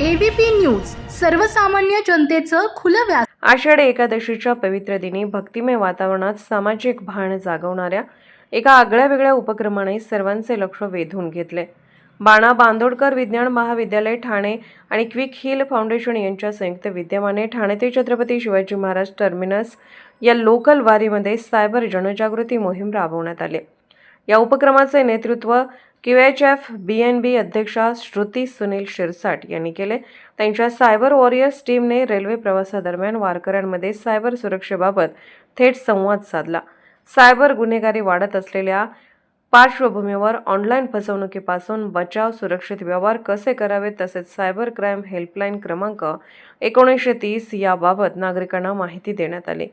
ABP news सर्वसामान्य जनतेचं खुलं व्यास आषाढी एकादशीच्या पवित्र दिनी भक्तिमय वातावरणात सामाजिक भान जागवणाऱ्या एका आगळ्या वेगळ्या उपक्रमाने सर्वांचे लक्ष वेधून घेतले. बाणा बांदोडकर विज्ञान महाविद्यालय ठाणे आणि क्विक हिल फाउंडेशन यांच्या संयुक्त विद्यमाने ठाणे ते छत्रपती शिवाजी महाराज टर्मिनस या लोकल वारीमध्ये सायबर जनजागृती मोहीम राबवण्यात आली. या उपक्रमाचे नेतृत्व Q H F B N B अध्यक्षा श्रुती सुनील शिरसाट यांनी केले. त्यांच्या सायबर वॉरियर्स टीमने रेल्वे प्रवासादरम्यान वारकऱ्यांमध्ये सायबर सुरक्षेबाबत थेट संवाद साधला. सायबर गुन्हेगारी वाढत असलेल्या पार्श्वभूमीवर ऑनलाईन फसवणुकीपासून बचाव सुरक्षित व्यवहार कसे करावेत तसेच सायबर क्राईम हेल्पलाईन क्रमांक एकोणीसशे तीस याबाबत नागरिकांना माहिती देण्यात आली.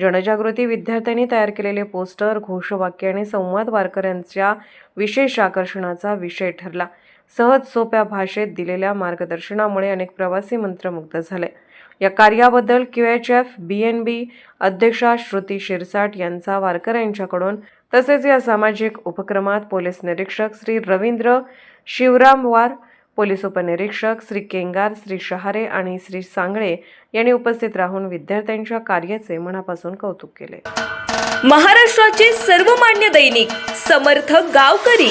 जनजागृती विद्यार्थ्यांनी तयार केलेले पोस्टर घोषवाक्य आणि संवाद वारकऱ्यांच्या विशेष आकर्षणाचा विषय ठरला. सहज सोप्या भाषेत दिलेल्या मार्गदर्शनामुळे अनेक प्रवासी मंत्रमुग्ध झाले. या कार्याबद्दल Q H F B N B अध्यक्षा श्रुती शिरसाट यांचा वारकऱ्यांच्याकडून तसेच या सामाजिक उपक्रमात पोलीस निरीक्षक श्री रवींद्र शिवरामवार पोलीस उपनिरीक्षक श्री केंगार श्री शहारे आणि श्री सांगळे यांनी उपस्थित राहून विद्यार्थ्यांच्या कार्याचे मनापासून कौतुक केले. महाराष्ट्राचे सर्वमान्य दैनिक समर्थ गावकरी